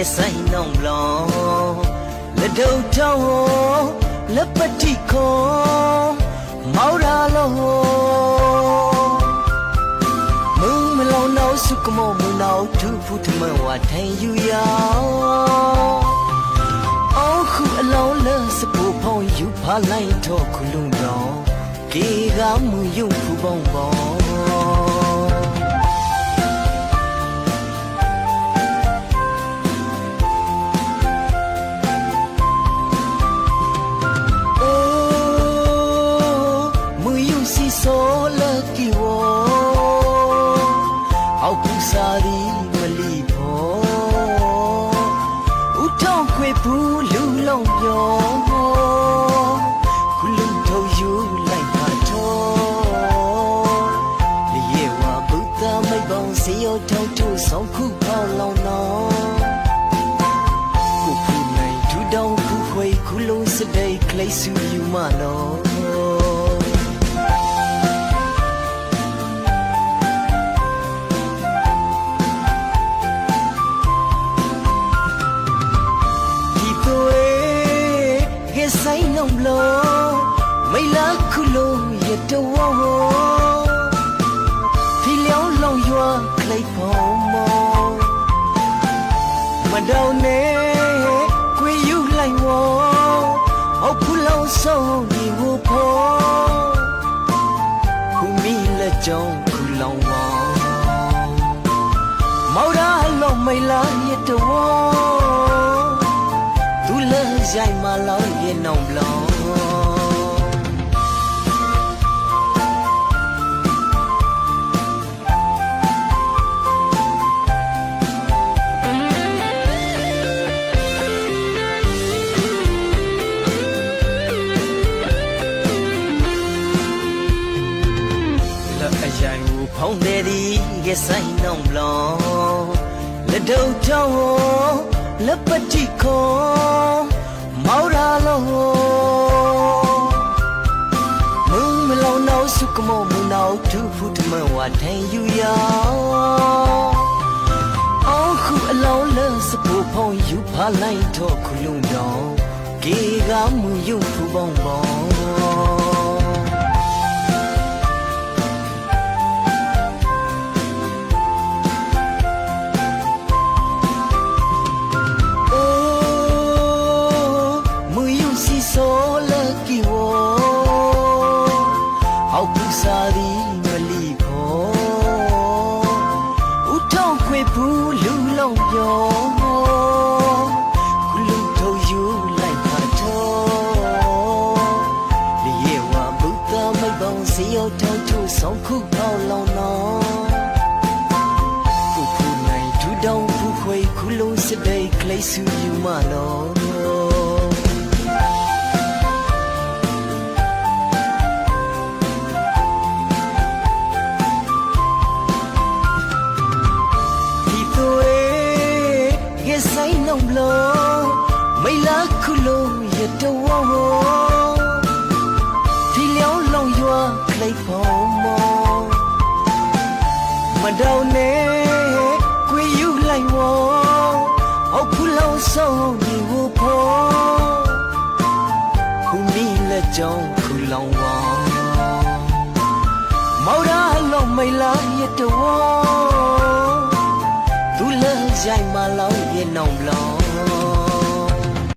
ရဲ့ဆိုင်နှောင်းလောင်းလက်တော့ထောင်းလက်ပတိခေါ်မောက်ရာလောမုံမလောင်တော့စုကမောမနောက်သူဖူးထမဝထိုင်ယူရအောင်ခုအလောင်းလစပူဖုံးယူဖလိုက်တော့ခုလုံးတော့ကေကမှုယုံဖူပေါင်းပေါင်း လောလောနောကိုခုနိုင်ဒူဒေါင်ခုခွေခုလုံးစဒိတ်ကလေးစုယူမနောဆိုင်နှုံလို့မိလာခုလုံးရတဝေါ်ဖီလျောင်းလောင်ရွာခလိုက်ပေါ် တောင်းနဲ့ကွေယူလိုက်ဝေါဟောက်ဖူလောင်ဆုံးဒီဟိုဖောခုမီလက်ကြောင်းခုလောင်ဝေါမော်ရာလုံးမိလာရတော့သူလဲရိုက်မလောင်ရဲ့နောင်ဘလောင် အရိုင်ကိုဖောင်းတယ်ဒီရဲ့ဆိုင်နှောင်းဘလောင်လက်တော့ထောင်းလက်ပတိခေါ်မော်ရာလောမုံမလောင်နောက်စုကမောမနောက်သူဖူးတမဝထိုင်ယူရအောင်ခုအလောင်းလစပူဖုံးယူဖလိုက်တော့ခုလုံးတော့ကေကမှုယုံဖူပေါင်းပေါင်း စာသည်မလီခေါ်ဥထောင်ခွေဘူးလူလုံးပြောခုလူထုတ်ယူလိုက်ပါတော့လေရဝဘုဒ္ဓမိတ်ပေါင်းစီယောထောင်ထူဆောင်ခုပေါလောင်နော်ခုခုနိုင်ထူတောင်ခုခွေခုလုံးစစ်တဲ့ကလေးစုယူမနော် ဆိုင်နှုံလုံးမိလာခုလုံးရတော့ဒီလျောင်းလောင်ရွာကလေးဖုံမောမတောင်းနဲ့ကွေယူလိုက်ဝေါအောက်ဖူလောင်ဆုံးဒီဟိုဖောခုမီလက်ကြောင်းခုလောင်ဝေါမော်ရာလုံးမိလာရတော့သူလဲရိုက်မလောင်ရဲ့နောင်ဘလောင်